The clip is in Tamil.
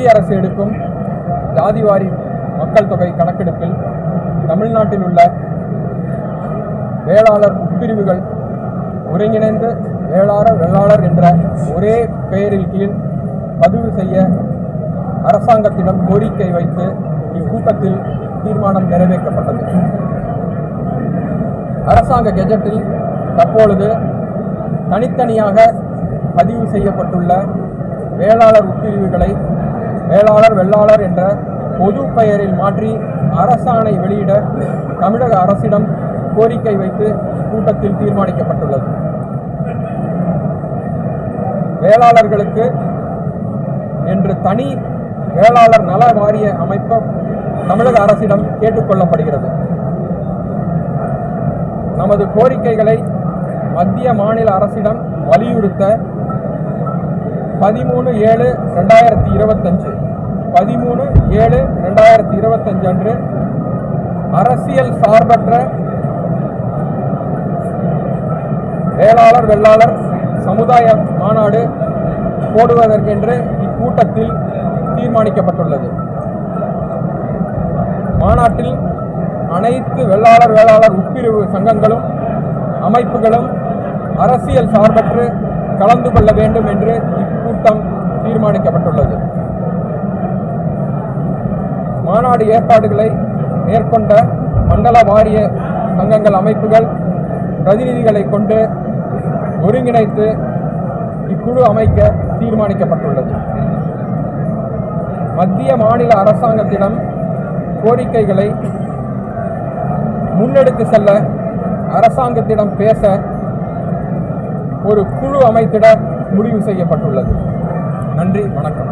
மத்திய அரசு எடுக்கும் ஜாதிவாரி மக்கள் தொகை கணக்கெடுப்பில் தமிழ்நாட்டில் உள்ள வேளாளர் உட்பிரிவுகள் ஒருங்கிணைந்து வேளாளர் என்ற ஒரே பெயரில் கீழ் பதிவு செய்ய அரசாங்கத்திடம் கோரிக்கை வைத்து இக்கூட்டத்தில் தீர்மானம் நிறைவேற்றப்பட்டது. அரசாங்க கெஜெட்டில் தற்பொழுது தனித்தனியாக பதிவு செய்யப்பட்டுள்ள வேளாளர் உட்பிரிவுகளை வேளாளர் வெள்ளாளர் என்ற பொது பெயரில் மாற்றி அரசாணை வெளியிட தமிழக அரசிடம் கோரிக்கை வைத்து கூட்டத்தில் தீர்மானிக்கப்பட்டுள்ளது. வேளாளர்களுக்கு என்று தனி வேளாளர் நல வாரிய அமைப்பு தமிழக அரசிடம் கேட்டுக்கொள்ளப்படுகிறது நமது கோரிக்கைகளை மத்திய மாநில அரசிடம் வலியுறுத்த பதிமூணு ஏழு ரெண்டாயிரத்தி இருபத்தஞ்சு பதிமூணு ஏழு ரெண்டாயிரத்தி இருபத்தஞ்சு அன்று அரசியல் சார்பற்ற வேளாளர் வெள்ளாளர் சமுதாய மாநாடு போடுவதற்கென்று இக்கூட்டத்தில் தீர்மானிக்கப்பட்டுள்ளது. மாநாட்டில் அனைத்து வெள்ளாளர் வேளாளர் உட்பிரிவு சங்கங்களும் அமைப்புகளும் அரசியல் சார்பற்று கலந்து கொள்ள வேண்டும் என்று இக்கூட்டம் தீர்மானிக்கப்பட்டுள்ளது. மாநாடு ஏற்பாடுகளை மேற்கொண்ட மண்டல வாரிய சங்கங்கள் அமைப்புகள் பிரதிநிதிகளை கொண்டு ஒருங்கிணைத்து இக்குழு அமைக்க தீர்மானிக்கப்பட்டுள்ளது. மத்திய மாநில அரசாங்கத்திடம் கோரிக்கைகளை முன்னெடுத்து செல்ல அரசாங்கத்திடம் பேச ஒரு குழு அமைத்திட முடிவு செய்யப்பட்டுள்ளது. நன்றி வணக்கம்.